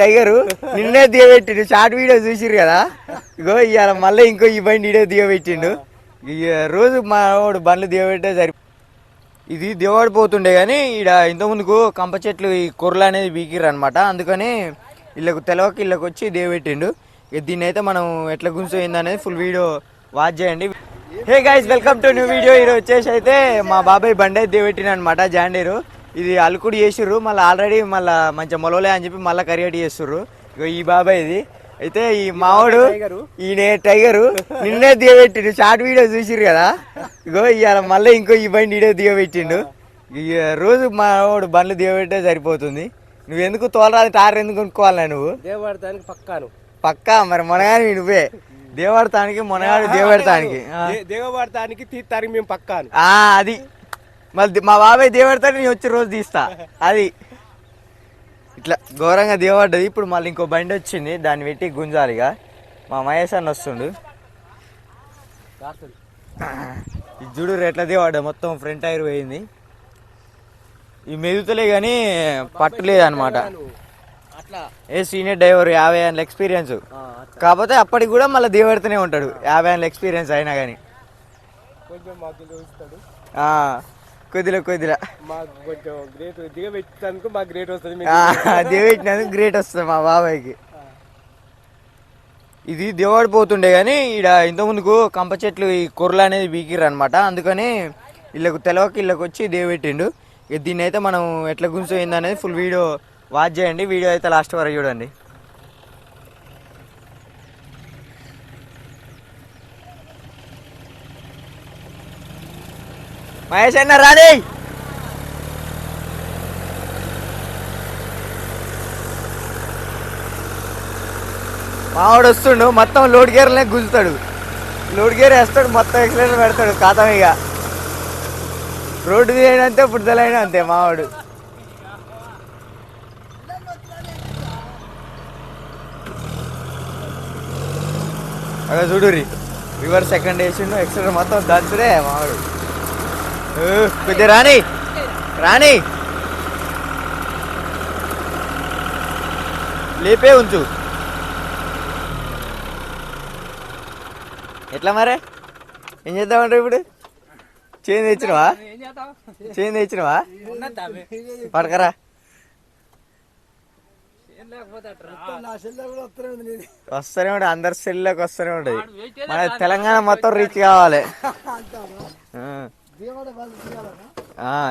Tiger నిన్నే దిగబెట్టిండు. Short video చూసిరు కదా? ఇగో ఇవాళ మళ్ళీ ఇంకో ఈ బండి వీడియో దిగబెట్టిండు. ఇక రోజు మా వాడు బండ్లు దిగబెట్టే సరి ఇది దిగబడిపోతుండే కానీ ఈడ ఇంతకుముందుకు కంప చెట్లు ఈ కొర్రలు అనేది బీకిర్రు అనమాట అందుకని వీళ్ళకు తెలవక వీళ్ళకి వచ్చి దిగబెట్టిండు. ఇక దీన్ని అయితే మనం ఎట్లా గుంజుపోయింది అనేది ఫుల్ వీడియో వాచ్ చేయండి. Hey guys welcome to new video ఈరోజు వచ్చేసి అయితే మా బాబాయ్ బండి అయితే దిగబెట్టిన అనమాట జాండీరు. ఇది అలుకుడు చేసిర్రు మళ్ళీ ఆల్రెడీ మళ్ళీ మంచిగా మొలవలే అని చెప్పి మళ్ళీ కరిగేటి చేస్తుర్రు. ఇగో ఈ బాబాయ్ ఇది. అయితే ఈ మావాడు ఈయన టైగరు నిన్నే దిగబెట్టిండు. షార్ట్ వీడియో చూసిర్రు కదా? ఇగో ఇవాళ మళ్ళీ ఇంకో ఈ బండి వీడియో దిగబెట్టిండు. రోజు మా వాడు బండ్లు దిగబెట్టే సరిపోతుంది. నువ్వు ఎందుకు తోలరాదు టార్ ఎందుకు కొనుక్కోవాలా నువ్వు? దేవడతానికి పక్కాను. పక్కా మరి మొనగాని నువ్వే. దేవడతానికి మొనగాడు దేవడతానికి. దేవడతానికి తీర్థానికి మేము పక్కాను. ఆ, అది. మళ్ళీ మా బాబాయ్ దేవడతానికి నేను వచ్చి రోజు తీస్తా. అది. ఇట్లా ఘోరంగా దేవడ్డది ఇప్పుడు మళ్ళీ ఇంకో బండి వచ్చింది. దాన్ని పెట్టి గుంజాలిగా మా మహేష్ అన్న వస్తుండు. ఈ జుడు ఎట్లా దేవాడ. మొత్తం ఫ్రంట్ టైర్ పోయింది. ఈ మెదుతలే కానీ పట్టలేదు అనమాట అట్లా ఏ సీనియర్ డ్రైవర్ యాభై ఏళ్ళ ఎక్స్పీరియన్స్. కాకపోతే అప్పటికి కూడా మళ్ళీ దేవడుతూనే ఉంటాడు. యాభై ఏళ్ళ ఎక్స్పీరియన్స్ అయినా కానీ. కొద్దిలో కొద్దిలా. మాకు కొంచెం గ్రేట్ మాకు గ్రేట్ వస్తుంది గ్రేట్ వస్తుంది మా బాబాయ్కి. ఇది దేవాడిపోతుండే కానీ ఈడ ఇంతకుముందుకు కంప చెట్లు ఈ కొర్రలు అనేది బీకిర్రు అనమాట అందుకని వీళ్ళకు తెలవక వీళ్ళకి వచ్చి దేవెట్టిండు ఇక దీన్ని అయితే మనం ఎట్లా గుంజుపోయింది అనేది ఫుల్ వీడియో వాచ్ చేయండి. వీడియో అయితే లాస్ట్ వరకు చూడండి. మహేష్ అన్న రాని. మావాడు వస్తుండు మొత్తం లోడ్ గేర్లనే గుంజుతాడు. లోడ్ గేర్ వేస్తాడు మొత్తం ఎక్సలేటర్ పెడతాడు ఖాతం ఇక. రోడ్డు తీయడం అంతే బుడ్దలైన అంతే మావాడు. అక్కడ చూడు రివర్స్ సెకండ్ వేసిండు ఎక్సలేటర్ మొత్తం దంచుడే మావాడు. కొద్దిగా రాని. రాని. లేపే ఉంచు. ఎట్లా మరే? ఏం చేద్దామంటారు ఇప్పుడు? చేంజ్ తెచ్చినవా? చేంజ్ తెచ్చినవా? పడకరా. వస్తూనే ఉంటుంది అందరి సెల్లోకి వస్తూనే ఉంటుంది. మన తెలంగాణ మొత్తం రీచ్ కావాలి.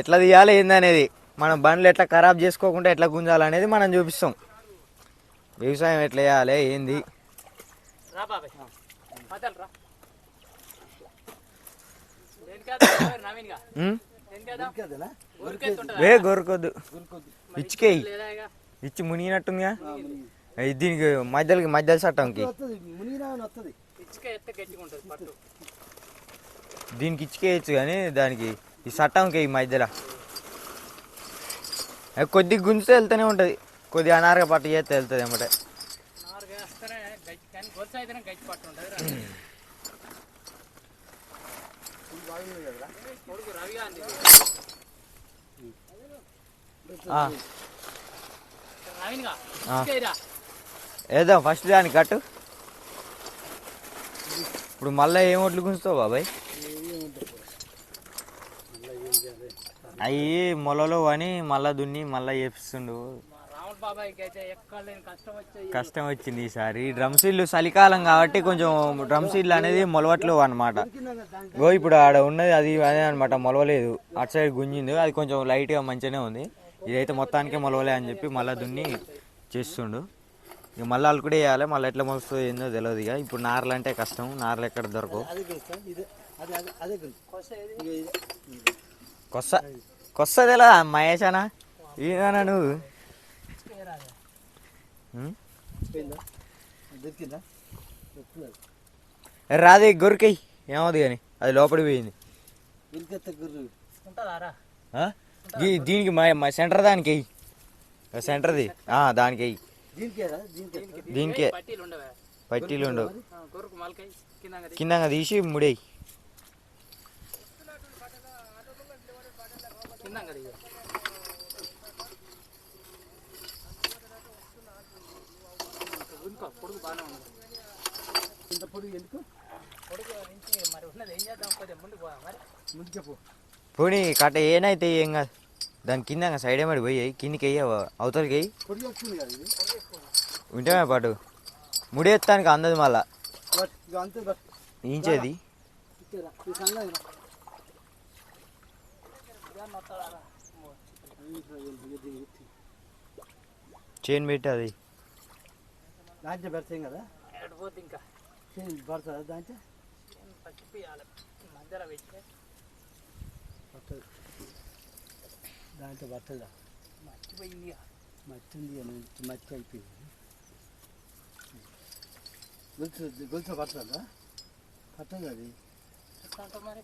ఎట్లా తీయాలి ఏందనేది? మనం బండ్లు ఎట్లా ఖరాబ్ చేసుకోకుండా ఎట్లా గుంజాలనేది మనం చూపిస్తాం. వ్యవసాయం ఎట్లా చేయాలి ఏంది? వే గొరకొద్దు. ఇచ్చికేయి? ఇచ్చి మునిగినట్టుందిగా? దీనికి మధ్యలోకి మధ్యలో చట్టంకి ఇసుక ఎత్తే గట్టిగా ఉంటుంది పట్టు దీనికి ఇచ్చికేయచ్చు కానీ దానికి ఈ చట్టంకి ఈ మధ్యలో. అది కొద్దిగా గుంజితే వెళ్తూనే ఉంటుంది. కొద్దిగా అనారగా పట్టు చేస్తే వెళ్తుంది ఏమంటే. వేద్దాం ఫస్ట్ దానికి కట్టు. ఇప్పుడు మళ్ళీ ఏం ఒట్లు గుంజుతావు బాబాయ్? అవి మొలలో అని మళ్ళా దున్ని మళ్ళా చేపిస్తుండు. కష్టం వచ్చింది ఈసారి. డ్రమ్ సీడ్లు చలికాలం కాబట్టి కొంచెం డ్రమ్ సీడ్లు అనేది మొలవట్లేవు అనమాట గో ఇప్పుడు ఆడ ఉన్నది అది అదే అనమాట మొలవలేదు. అటు సైడ్ గుంజింది అది కొంచెం లైట్గా మంచిగానే ఉంది. ఇదైతే మొత్తానికే మొలవలే అని చెప్పి మళ్ళీ దున్ని చేస్తుండు. ఇక మళ్ళీ అల్లుకుడే వేయాలి మళ్ళీ ఎట్లా మొలుస్తుందో ఏందో తెలియదు ఇక ఇప్పుడు నార్లు అంటే కష్టం నార్లు ఎక్కడ దొరకవు. కొస్స కొస్స తెలా మహేషనా? ఏదన్నా నువ్వు? రాదే గొరికై ఏమవుతుంది కానీ? అది లోపలికి పోయింది. దీనికి మా సెంటర్ దానికి వెయ్యి సెంటర్ది. దానికి వెయ్యి దీనికే. పట్టీలు ఉండవే. కింద తీసి ముడేయి. కింద దింకో పొడుగు బాగానే ఉన్నది ఇంత పొడుగు ఎందుకు? పొడుగు నుంచి మరి ఉన్నది ఏం చేద్దాం? కొద్దిగా ముందుకు పోదాం మరి. పోనీ కట్ట ఏనైతే ఏం కాదు. దాని కింద సైడ్ ఏమడి పోయి కిందికి వెయ్యి అవతలకి వెయ్యి ఉంటేమే పాటు? ముడేత్తానికి అందదు మళ్ళా. ఇంచేది ఇచ్చేరా ఈ సంగతి రా. ఇదన్న వస్తాడా రా? ఈ సంగతి ఇది, ఇది, ఇది. చైన్ పెట్టి అది. దాంట్లో పెడతాం కదా? ఎటు పోద్ది ఇంకా. చేయి పడుతుందా దాంట్లో? పచ్చిపియాలి మధ్యలో పెట్టి. పట్టదు. దాంట్లో పట్టదా? మర్చిపోయింది అని మచ్చి అయిపోయింది. గొలుసు గొలుసు పడుతుందా పట్టదు అది. మరి.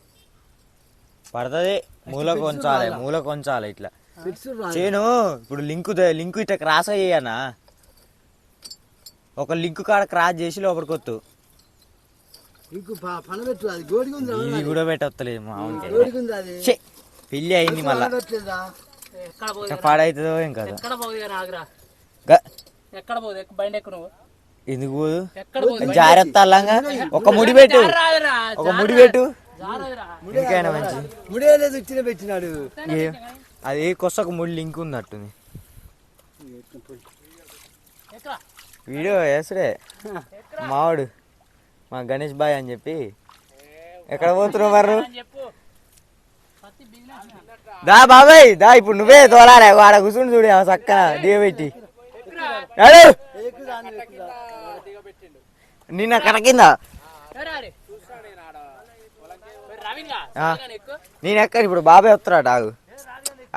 పడుతుంది. మూల కొంచాలి మూల కొంచాలి ఇట్లా. చేను ఇప్పుడు లింకు లింకు ఇట్లా క్రాస్ అయ్యానా ఒక లింక్ కాడ క్రాస్ చేసి లోపలికి వత్తు. ఇది కూడా పెట్టలేదు మామూలుగా పెళ్ళి అయింది మళ్ళా. పాడవుతుందో ఏం కాదు. ఎక్కడ పోదు బండి ఎక్కు నువ్వు? ఎందుకు జాగ్రత్త అల్లంగా. ఒక ముడి పెట్టు. ఒక ముడి పెట్టు. ఎందుకైనా మంచి? ముడే లేదు ఇచ్చిన పెట్టినాడు. అది కొసకు ముడి లింక్ ఉన్నట్టుంది వీడియో వేసడే. మావాడు. మా గణేష్ బాయ్ అని చెప్పి. ఎక్కడ పోతున్నావు మరి అని చెప్పు. పత్తి బిజినెస్ దా బాబాయ్ దా ఇప్పుడు నువ్వే తోలాలే. ఆడ కూర్చుని చూడు ఆ చక్క దిగబెట్టి నిన్న కట కింద రవీన్గా ఆ. ఎక్కువ నేను ఎక్కడ? ఇప్పుడు బాబాయ్ వస్తున్నాడు ఆగు.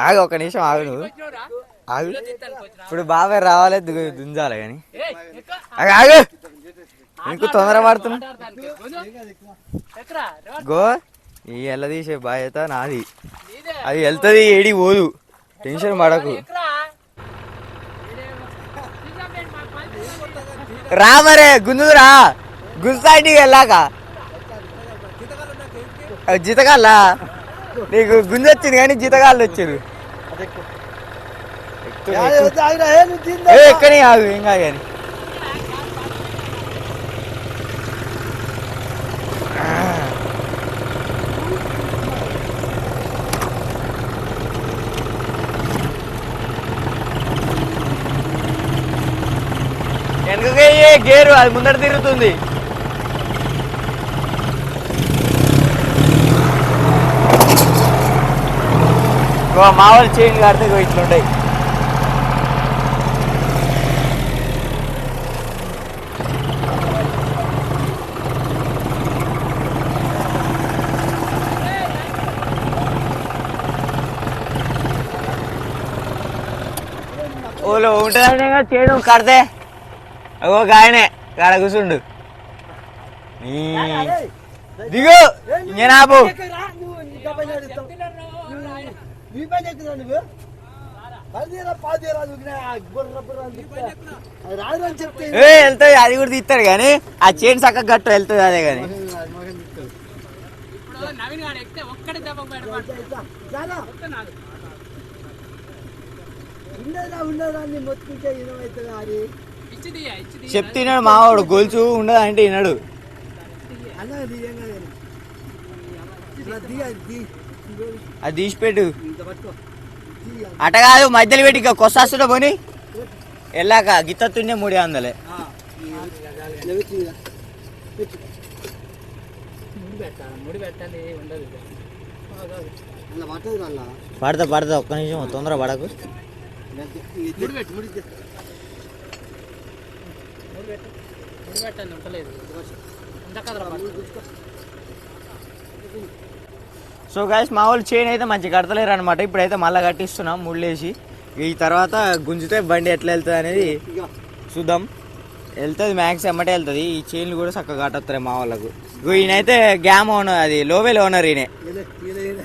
ఆగు ఒక నిమిషం ఆగు నువ్వు. ఆగు. ఇప్పుడు బాబాయ్ రావాలి దుంజాలి కానీ. ఆగు ఆగు. నీకు తొందర పడుతున్నా గో ఈ ఎల్ల తీసే బాధ్యత నాది. అది వెళ్తుంది ఏడి పోదు. టెన్షన్ పడకు. రా మరే గుంజుదురా. గుంజుతా ఇంటికి వెళ్ళాక జీతగాళ్ళా? నీకు గుంజ వచ్చింది కానీ జీతగాళ్ళు వచ్చారు. ఎక్కు, కాదు ఇంకా ఏం కాదు కానీ. గేరు అది ముందర తిరుగుతుంది. ఇగో మా వాళ్ళు చేయండి కడితే ఇగో ఇట్లుంటాయి ఓలో ఉంటుంది? చేయడం. కడితే. ఓ గాయనే కాడ కూర్చుండు. దిగు నేను ఆపు పని ఎక్కుదా నువ్వు. అది వెళ్తుంది కూడా తీస్తాడు కానీ ఆ చైన్ చక్కగా గట్టు వెళ్తుంది అదే కానీ. చెప్తున్నాడు మావాడు గొలుసు ఉండదు అంటే వినడు. అన్న అది తీసిపెట్టు అట కాదు మధ్యలో పెట్టి ఇక కొస్తాస్తుండే పోని వెళ్ళాక గిత్తుండే మూడే వందలే పడతా పడతా ఒక్క నిమిషం తొందర పడకు ఉండలేదు కదరా సో గాయస్ మా వాళ్ళు చైన్ అయితే మంచిగా కడతలేరు అనమాట ఇప్పుడైతే మళ్ళీ కట్టిస్తున్నాం ముళ్ళేసి. ఈ తర్వాత గుంజితే బండి ఎట్లా వెళ్తుంది అనేది చూద్దాం. వెళ్తుంది మ్యాక్స్ ఎమ్మటే వెళ్తుంది. ఈ చైన్లు కూడా చక్కగా కట్టొస్తాయి మా వాళ్ళకు. ఈయనైతే గ్యామ్ ఓనర్ అది లోవెల్ ఓనర్ ఈయన.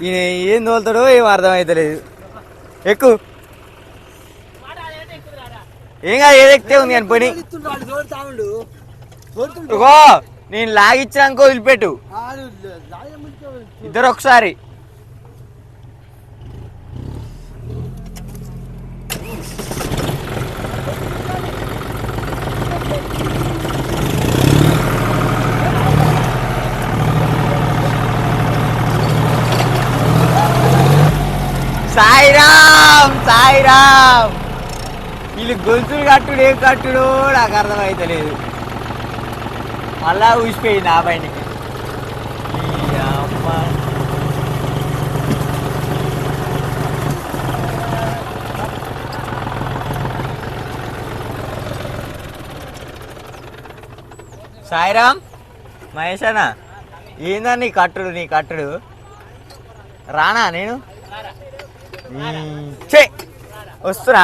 ఈయన ఏం తోలుతాడో ఏం అర్థమవుతలేదు ఎక్కువ ఏం కాదు ఏది ఎక్కితే ఉంది అని పని. నేను లాగిచ్చినాక వదిలిపెట్టు. ఇద్దరు ఒకసారి సాయిరామ్ సాయిరామ్. వీళ్ళు గొలుసులు కట్టుడు ఏం కట్టుడు నాకు అర్థమైతలేదు. మళ్ళా ఊసిపోయింది ఆ బయటికి. సాయిరామ్ మహేష్ అన్న ఏందా నీ కట్టుడు నీ కట్టుడు? రానా నేను? చే వస్తున్నా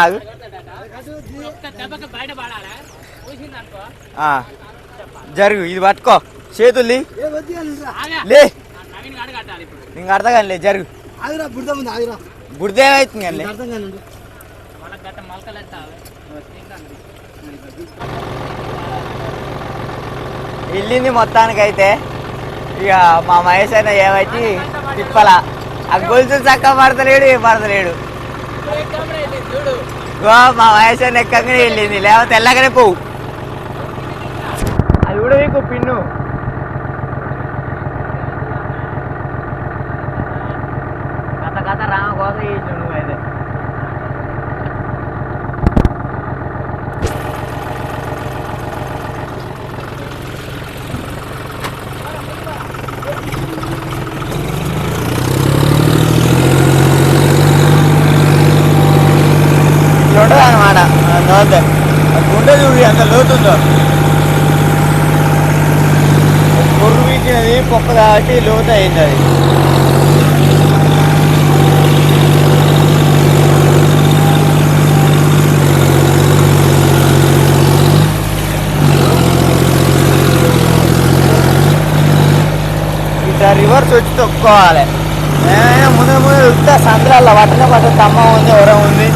జరుగు ఇది పట్టుకో. చేతుల్ని. లే. నీకు అర్థం కానీ లే జరుగు. ఆగిరా కానీ అర్థం కానండి మొలకలు వెళ్ళింది మొత్తానికైతే. ఇక మా మహేష్ అన్న ఏమైతే తిప్పల. ఆ గొలుసు చక్క పడతలేడు ఏం పడతలేడు. మా మహేష్ అన్న ఎక్కగానే వెళ్ళింది లేకపోతే ఎల్లగానే పోవు. అది కూడా నీకు పిన్ను. కథ కథ రామ కోసం చేసావు నువ్వైతే. ఇట్లా కుక్క పొక్క కాబట్టి లోతు అయింది అది. ఇట్లా రివర్స్ వచ్చి తొక్కుకోవాలి. ముందు ముందు ఉత్త సంద్రాల వట్టన పట్ట తమ్మ ఉంది ఎవరో ఉంది.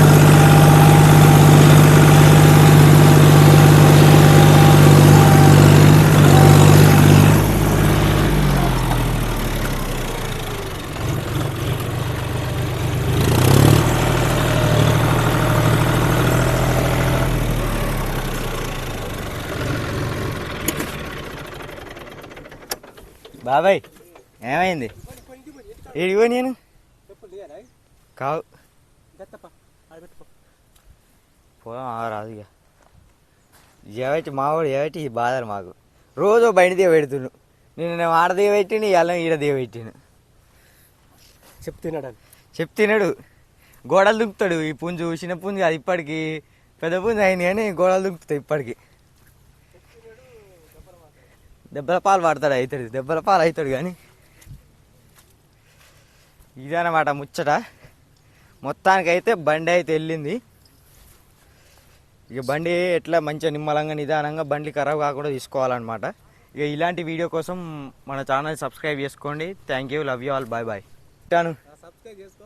బాబాయ్ ఏమైంది? ఏడిగో నేను? కావు పోదాం రాదు ఇక. ఏవైతే మావాడు ఏవైతే ఈ బాధలు మాకు. రోజు బయట దిగ పెడుతుండు. నేను నేను ఆడ దిగ పెట్టిండు ఇవాళ ఈడ దిగ పెట్టిండు. చెప్తున్నాడు చెప్తున్నాడు. గోడలు దుంకుతాడు. ఈ పుంజు చిన్న పుంజు అది ఇప్పటికి పెద్ద పుంజు అయింది కానీ గోడలు దుంకుతాయి ఇప్పటికి. దెబ్బల పాలు పడతాడు అవుతాడు దెబ్బల పాలు అవుతాడు కానీ ఇదన్నమాట ముచ్చట. మొత్తానికైతే బండి అయితే వెళ్ళింది. ఇక బండి ఎట్లా మంచిగా నిమ్మలంగా నిదానంగా బండి ఖరాబ్ కాకుండా తీసుకోవాలన్నమాట. ఇక ఇలాంటి వీడియో కోసం మన ఛానల్ సబ్స్క్రైబ్ చేసుకోండి. Thank you love you all bye bye ఉంటాను. చేసుకో!